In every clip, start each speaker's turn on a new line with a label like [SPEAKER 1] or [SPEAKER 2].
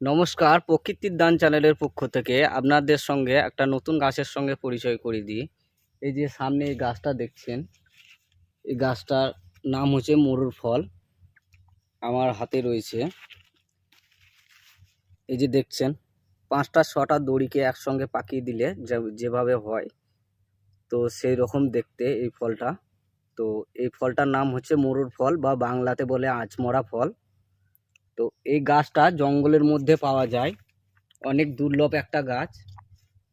[SPEAKER 1] নমস্কার, প্রকৃতির দান চ্যানেলের পক্ষ থেকে আপনাদের সঙ্গে একটা নতুন গাছের সঙ্গে পরিচয় করে দিই। এই যে সামনে এই গাছটা দেখছেন, এই গাছটার নাম হচ্ছে মরুর ফল, আমার হাতে রয়েছে। এই যে দেখছেন, পাঁচটা, ছটা দড়িকে একসঙ্গে পাকিয়ে দিলে যেভাবে হয়, তো সেই রকম দেখতে এই ফলটা। তো এই ফলটার নাম হচ্ছে মরুর ফল বা বাংলাতে বলে আঁচমরা ফল। তো এই গাছটা জঙ্গলের মধ্যে পাওয়া যায়। অনেক দুর্লভ একটা গাছ।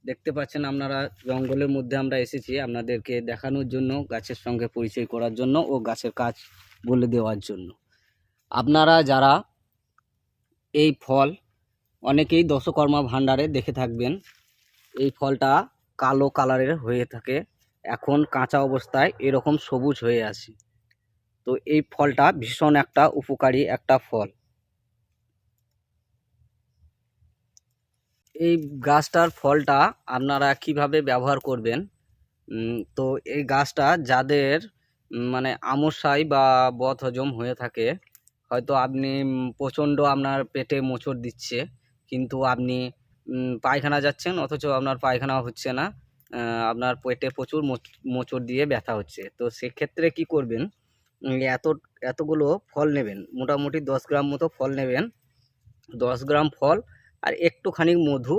[SPEAKER 1] দেখতে পাচ্ছেন আপনারা, জঙ্গলের মধ্যে আমরা এসেছি আপনাদেরকে দেখানোর জন্য, গাছের সঙ্গে পরিচয় করার জন্য ও গাছের কাজ বলে দেওয়ার জন্য। আপনারা যারা এই ফল, অনেকেই দশকর্মা ভাণ্ডারে দেখে থাকবেন, এই ফলটা কালো কালারের হয়ে থাকে। এখন কাঁচা অবস্থায় এরকম সবুজ হয়ে আছে। তো এই ফলটা ভীষণ একটা উপকারী একটা ফল। এই গাছটার ফলটা আপনারা কীভাবে ব্যবহার করবেন? তো এই গাছটা যাদের মানে আমস্যাই বা বদ হজম হয়ে থাকে, হয়তো আপনি প্রচণ্ড আপনার পেটে মোচড় দিচ্ছে, কিন্তু আপনি পায়খানা যাচ্ছেন, অথচ আপনার পায়খানা হচ্ছে না আপনার পেটে প্রচুর মোচ- মোচড় দিয়ে ব্যথা হচ্ছে। তো সেক্ষেত্রে কি করবেন? এত, এতগুলো ফল নেবেন, মোটামুটি দশ গ্রাম মতো ফল নেবেন। দশ গ্রাম ফল আর একটুখানি মধু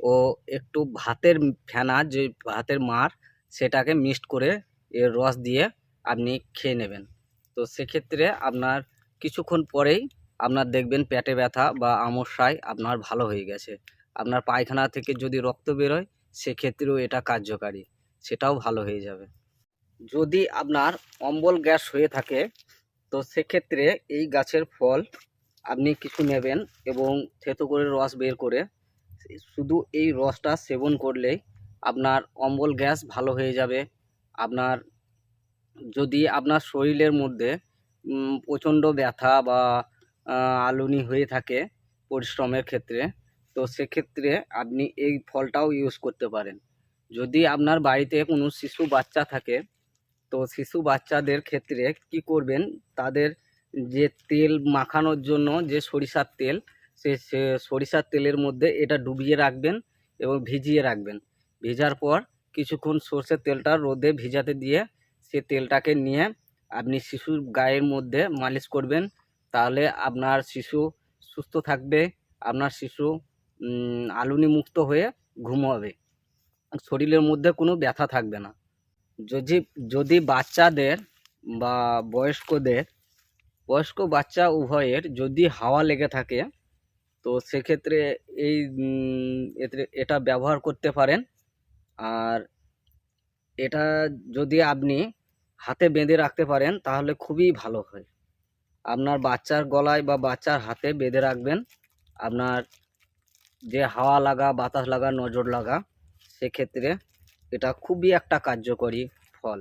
[SPEAKER 1] ও একটু ভাতের ফেনা, যে ভাতের মার, সেটাকে মিক্সড করে এর রস দিয়ে আপনি খেয়ে নেবেন। তো সেক্ষেত্রে আপনার কিছুক্ষণ পরেই আপনার দেখবেন পেটে ব্যথা বা আমস্যায় আপনার ভালো হয়ে গেছে। আপনার পায়খানা থেকে যদি রক্ত বেরোয়, সেক্ষেত্রেও এটা কার্যকারী, সেটাও ভালো হয়ে যাবে। যদি আপনার অম্বল গ্যাস হয়ে থাকে, তো সেক্ষেত্রে এই গাছের ফল আপনি কিছু নেবেন এবং থেতো করে রস বের করে শুধু এই রসটা সেবন করলেই আপনার অম্বল গ্যাস ভালো হয়ে যাবে। আপনার যদি আপনার শরীরের মধ্যে প্রচণ্ড ব্যথা বা আলুনি হয়ে থাকে পরিশ্রমের ক্ষেত্রে, তো সেক্ষেত্রে আপনি এই ফলটাও ইউজ করতে পারেন। যদি আপনার বাড়িতে কোনো শিশু বাচ্চা থাকে, তো শিশু বাচ্চাদের ক্ষেত্রে কি করবেন? তাদের যে তেল মাখানোর জন্য যে সরিষার তেল, সে সরিষার তেলের মধ্যে এটা ডুবিয়ে রাখবেন এবং ভিজিয়ে রাখবেন। ভেজার পর কিছুক্ষণ সর্ষের তেলটা রোদে ভিজাতে দিয়ে সে তেলটাকে নিয়ে আপনি শিশুর গায়ের মধ্যে মালিশ করবেন। তাহলে আপনার শিশু সুস্থ থাকবে, আপনার শিশু আলুনি মুক্ত হয়ে ঘুমোবে। শরীরের মধ্যে কোনো ব্যথা থাকবে না। যদি যদি বাচ্চাদের বা বয়স্কদের বয়স্ক বাচ্চা উভয়ের যদি হাওয়া লেগে থাকে, তো সেক্ষেত্রে এই এটা ব্যবহার করতে পারেন। আর এটা যদি আপনি হাতে বেঁধে রাখতে পারেন, তাহলে খুবই ভালো হয়। আপনার বাচ্চার গলায় বা বাচ্চার হাতে বেঁধে রাখবেন। আপনার যে হাওয়া লাগা, বাতাস লাগা, নজর লাগা, সেক্ষেত্রে এটা খুবই একটা কার্যকরী ফল।